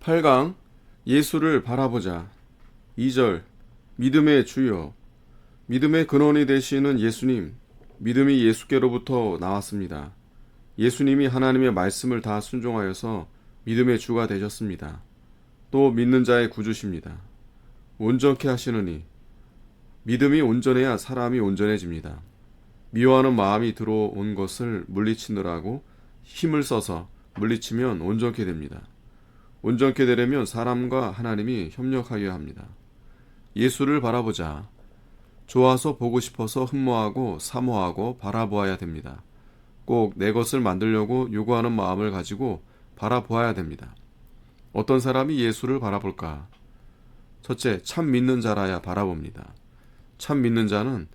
8강 예수를 바라보자. 2절 믿음의 주요 믿음의 근원이 되시는 예수님 믿음이 예수께로부터 나왔습니다. 예수님이 하나님의 말씀을 다 순종하여서 믿음의 주가 되셨습니다. 또 믿는 자의 구주십니다. 온전케 하시느니 믿음이 온전해야 사람이 온전해집니다. 미워하는 마음이 들어온 것을 물리치느라고 힘을 써서 물리치면 온전케 됩니다. 온전케 되려면 사람과 하나님이 협력하여야 합니다. 예수를 바라보자. 좋아서 보고 싶어서 흠모하고 사모하고 바라보아야 됩니다. 꼭 내 것을 만들려고 요구하는 마음을 가지고 바라보아야 됩니다. 어떤 사람이 예수를 바라볼까? 첫째, 참 믿는 자라야 바라봅니다. 참 믿는 자는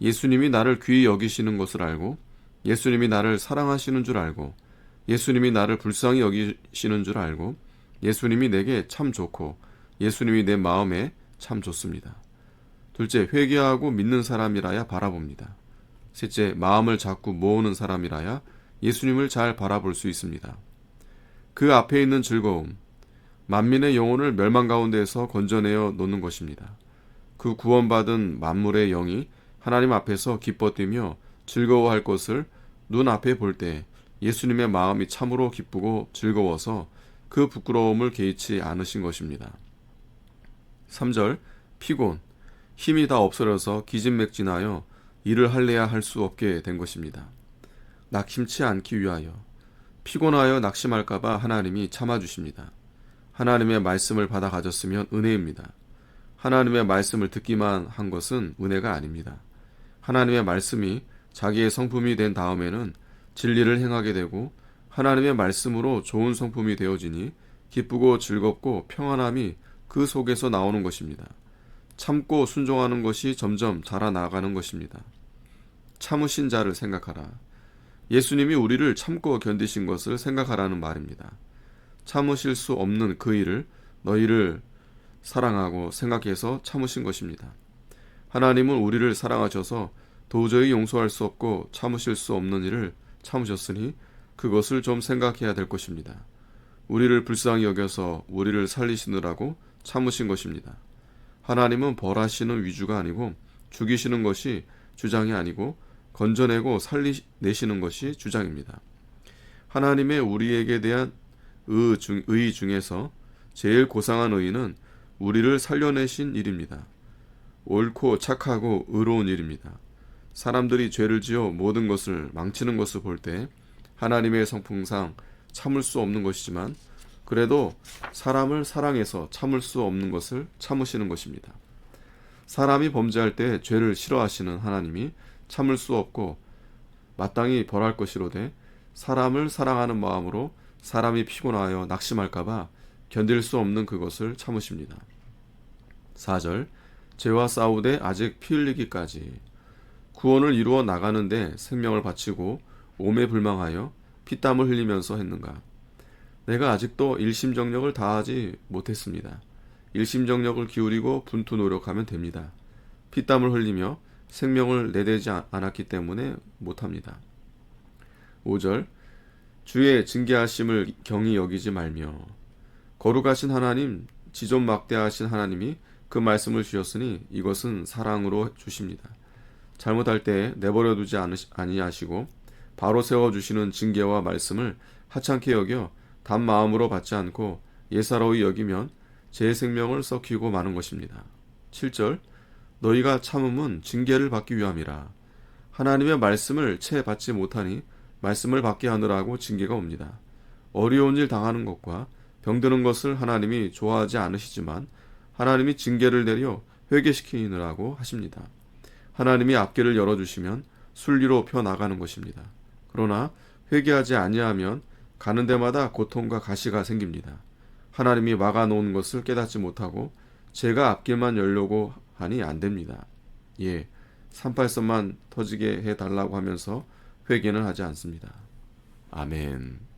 예수님이 나를 귀히 여기시는 것을 알고 예수님이 나를 사랑하시는 줄 알고 예수님이 나를 불쌍히 여기시는 줄 알고 예수님이 내게 참 좋고 예수님이 내 마음에 참 좋습니다. 둘째, 회개하고 믿는 사람이라야 바라봅니다. 셋째, 마음을 자꾸 모으는 사람이라야 예수님을 잘 바라볼 수 있습니다. 그 앞에 있는 즐거움, 만민의 영혼을 멸망 가운데에서 건져내어 놓는 것입니다. 그 구원받은 만물의 영이 하나님 앞에서 기뻐 뛰며 즐거워할 것을 눈앞에 볼 때 예수님의 마음이 참으로 기쁘고 즐거워서 그 부끄러움을 개의치 않으신 것입니다. 3절 피곤 힘이 다 없어져서 기진맥진하여 일을 할래야 할 수 없게 된 것입니다. 낙심치 않기 위하여 피곤하여 낙심할까봐 하나님이 참아주십니다. 하나님의 말씀을 받아 가졌으면 은혜입니다. 하나님의 말씀을 듣기만 한 것은 은혜가 아닙니다. 하나님의 말씀이 자기의 성품이 된 다음에는 진리를 행하게 되고 하나님의 말씀으로 좋은 성품이 되어지니 기쁘고 즐겁고 평안함이 그 속에서 나오는 것입니다. 참고 순종하는 것이 점점 자라나가는 것입니다. 참으신 자를 생각하라. 예수님이 우리를 참고 견디신 것을 생각하라는 말입니다. 참으실 수 없는 그 일을 너희를 사랑하고 생각해서 참으신 것입니다. 하나님은 우리를 사랑하셔서 도저히 용서할 수 없고 참으실 수 없는 일을 참으셨으니 그것을 좀 생각해야 될 것입니다. 우리를 불쌍히 여겨서 우리를 살리시느라고 참으신 것입니다. 하나님은 벌하시는 위주가 아니고 죽이시는 것이 주장이 아니고 건져내고 살리내시는 것이 주장입니다. 하나님의 우리에게 대한 의, 중, 의 중에서 제일 고상한 의는 우리를 살려내신 일입니다. 옳고 착하고 의로운 일입니다. 사람들이 죄를 지어 모든 것을 망치는 것을 볼 때 하나님의 성품상 참을 수 없는 것이지만 그래도 사람을 사랑해서 참을 수 없는 것을 참으시는 것입니다. 사람이 범죄할 때 죄를 싫어하시는 하나님이 참을 수 없고 마땅히 벌할 것이로되 사람을 사랑하는 마음으로 사람이 피곤하여 낙심할까봐 견딜 수 없는 그것을 참으십니다. 4절 죄와 싸우되 아직 피 흘리기까지 구원을 이루어 나가는데 생명을 바치고 오매 불망하여 피땀을 흘리면서 했는가 내가 아직도 일심정력을 다하지 못했습니다. 일심정력을 기울이고 분투 노력하면 됩니다. 피땀을 흘리며 생명을 내대지 않았기 때문에 못합니다. 5절 주의 징계하심을 경히 여기지 말며 거룩하신 하나님 지존 막대하신 하나님이 그 말씀을 주셨으니 이것은 사랑으로 주십니다. 잘못할 때 내버려 두지 아니하시고 바로 세워 주시는 징계와 말씀을 하찮게 여겨 단 마음으로 받지 않고 예사로이 여기면 제 생명을 썩히고 마는 것입니다. 7절 너희가 참음은 징계를 받기 위함이라 하나님의 말씀을 채 받지 못하니 말씀을 받게 하느라고 징계가 옵니다. 어려운 일 당하는 것과 병드는 것을 하나님이 좋아하지 않으시지만 하나님이 징계를 내려 회개시키느라고 하십니다. 하나님이 앞길을 열어주시면 순리로 펴 나가는 것입니다. 그러나 회개하지 아니하면 가는 데마다 고통과 가시가 생깁니다. 하나님이 막아 놓은 것을 깨닫지 못하고 제가 앞길만 열려고 하니 안 됩니다. 예, 38선만 터지게 해 달라고 하면서 회개는 하지 않습니다. 아멘.